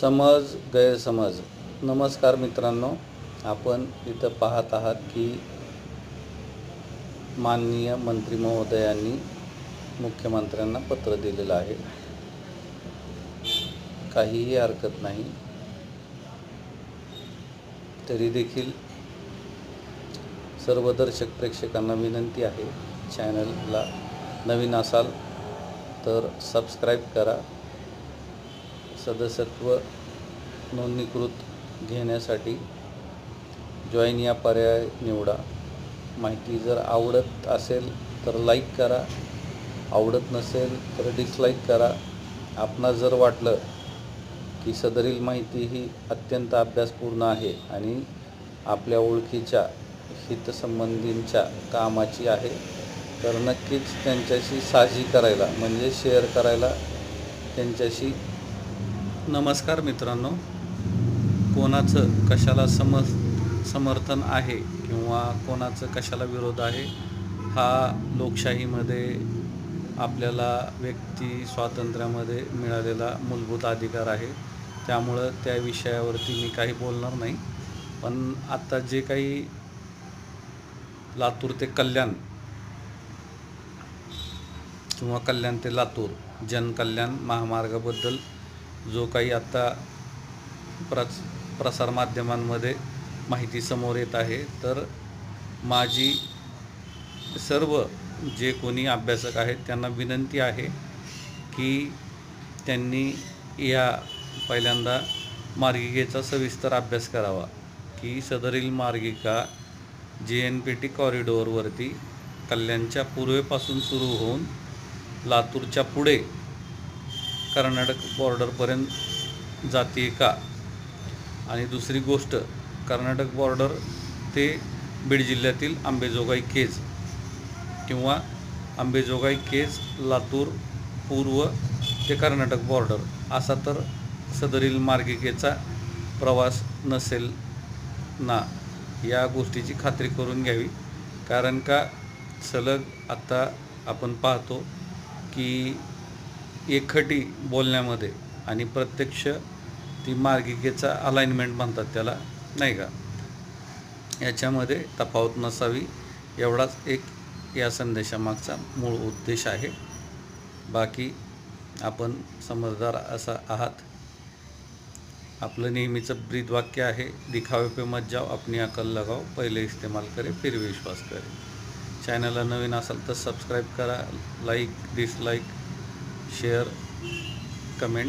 समज गैरसमज. नमस्कार मित्रांनो आपण इथं पाहत आहात की माननीय मंत्री महोदयांनी मुख्यमंत्र्यांना पत्र दिलेलं आहे. काहीही हरकत नाही. तरी देखील सर्व दर्शक प्रेक्षकांना विनंती आहे चॅनलला नवीन असाल तर सबस्क्राईब करा. सदस्यत्व नोंदणीकृत घेण्यासाठी जॉईन या पर्याय निवडा. माहिती जर आवडत असेल तर लाईक करा. आवडत नसेल तर डिसलाईक करा. आपणास जर वाटलं की सदरील माहिती ही अत्यंत अभ्यासपूर्ण आहे आणि आपल्या ओळखीच्या हितसंबंधींच्या कामाची आहे तर नक्कीच त्यांच्याशी साझी करायला म्हणजे शेअर करायला त्यांच्याशी नमस्कार मित्रांनो. कोणाचं कशाला सम समर्थन आहे किंवा कोणाचं कशाला विरोध आहे हा लोकशाहीमध्ये आपल्याला व्यक्ती स्वातंत्र्यामध्ये मिळालेला मूलभूत अधिकार आहे. त्यामुळं त्या विषयावरती मी काही बोलणार नाही. पण आत्ता जे काही लातूर ते कल्याण किंवा कल्याण ते लातूर जनकल्याण महामार्गाबद्दल जो काही आत्ता प्रच प्रसारमाध्यमांमध्ये माहिती समोर येत आहे तर माझी सर्व जे कोणी अभ्यासक आहेत त्यांना विनंती आहे की त्यांनी या पहिल्यांदा मार्गिकेचा सविस्तर अभ्यास करावा की सदरील मार्गिका जे एन पी टी कॉरिडॉरवरती कल्याणच्या पूर्वेपासून सुरू होऊन लातूरच्या पुढे कर्नाटक बॉर्डरपर्यंत जाते का? आणि दुसरी गोष्ट कर्नाटक बॉर्डर ते बीड जिल्ह्यातील आंबेजोगाई केज किंवा आंबेजोगाई केज लातूर पूर्व ते कर्नाटक बॉर्डर असा तर सदरील मार्गिकेचा प्रवास नसेल ना? या गोष्टीची खात्री करून घ्यावी. कारण का? सलग आत्ता आपण पाहतो की एकखटी बोलण्यामध्ये आणि प्रत्यक्ष ती मार्गिकेचा अलाइनमेंट म्हणतात त्याला नाही का? याच्यामध्ये तफावत नसावी एवढाच एक या संदेशामागचा मूळ उद्देश आहे. बाकी आपण समजदार असा आहात. आपलं नेहमीचं ब्रीद वाक्य आहे दिखावे पे मत जाओ अपनी अकल लगाओ पहिले इस्तेमाल करे फिर विश्वास करे. चॅनलला नवीन असाल तर सबस्क्राईब करा लाईक डिसलाईक शेअर कमेंट